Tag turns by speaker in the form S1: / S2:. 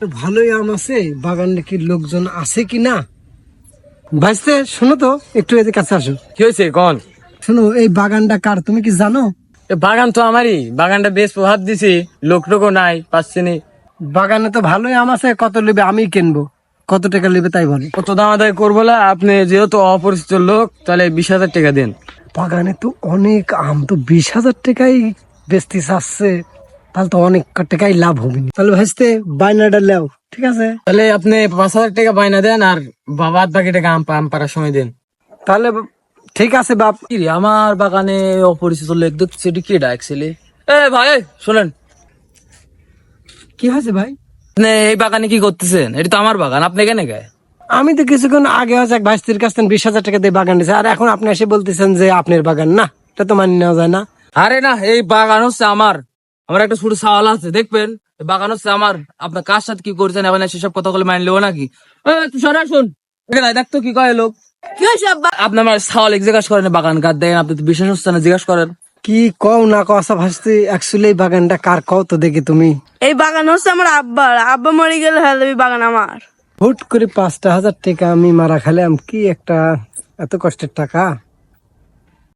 S1: ভালোই আম আছে বাগানে কি লোকজন আছে কি না? ভাইস্তে শোনো তো একটু এদের কাছে আসো।
S2: কি হয়েছে কন?
S1: শোনো এই বাগানটা কার তুমি কি জানো?
S2: বাগান তো আমারই বাগানটা বেশ প্রভাব দিছি লোক টোকও নাই পাচ্ছি নি।
S1: বাগানে তো ভালোই আম আছে কত নেবে আমি কিনবো কত টাকা নেবে তাই বলো।
S2: কত দাম আদায় করব না আপনি যেহেতু অপরিচিত লোক তাহলে বিশ হাজার টাকা দিন।
S1: বাগানে তো অনেক আম তো বিশ হাজার টাকাই বেচতে চাচ্ছে। তাহলে তো অনেক টাকাই লাভ হবে তাহলে ভাইস্তে বাইনাটা লেও ঠিক আছে?
S2: তাহলে আপনি পাঁচ হাজার টাকা বায়না দেন আর বাবাদ বাকি টাকা আম আম পাড়ার সময় দেন।
S1: তাহলে ঠিক আছে বাপ।
S2: কি রে, আমার বাগানে অপরিচিত লোক দেখছি এটি কি ডাকছিলে এ ভাই এই, শোনেন।
S1: কি হয়েছে ভাই?
S2: আপনি এই বাগানে কি করতেছেন? এটা তো আমার বাগান আপনি কেন গায়ে
S1: আমি তো কিছুক্ষণ আগে হচ্ছে এক ভাইস্তির কাছ থেকে বিশ হাজার টাকা দিয়ে বাগান দিয়েছে আর এখন আপনি এসে বলতেছেন যে আপনার বাগান না? এটা তো মানি নেওয়া যায় না।
S2: আরে না এই বাগান হচ্ছে আমার। আমার একটা ছোট সাওয়াল আছে দেখবেন? বাগান হচ্ছে আমার আপনার কার সাথে কি করছেন? এখন সেসব কথা বলে মাইন নেব নাকি? তুই সরে দেখতো কি কয় লোক।
S3: কি
S2: আপনি আমার সাওয়াল জিজ্ঞাসা করেন বাগান কার? দেন আপনি তো বিশ্বাস হচ্ছে না জিজ্ঞাসা করেন।
S1: কি কও না কও আচ্ছা ভাইস্তি অ্যাকচুয়ালি এই বাগানটা কার কও তো দেখি তুমি।
S3: এই বাগান হচ্ছে আমার আব্বার। আব্বা মরে গেলে হ্যাঁ এই বাগান আমার।
S1: হুট করে পাঁচটা হাজার টাকা আমি মারা খেলাম কি একটা এত কষ্টের টাকা?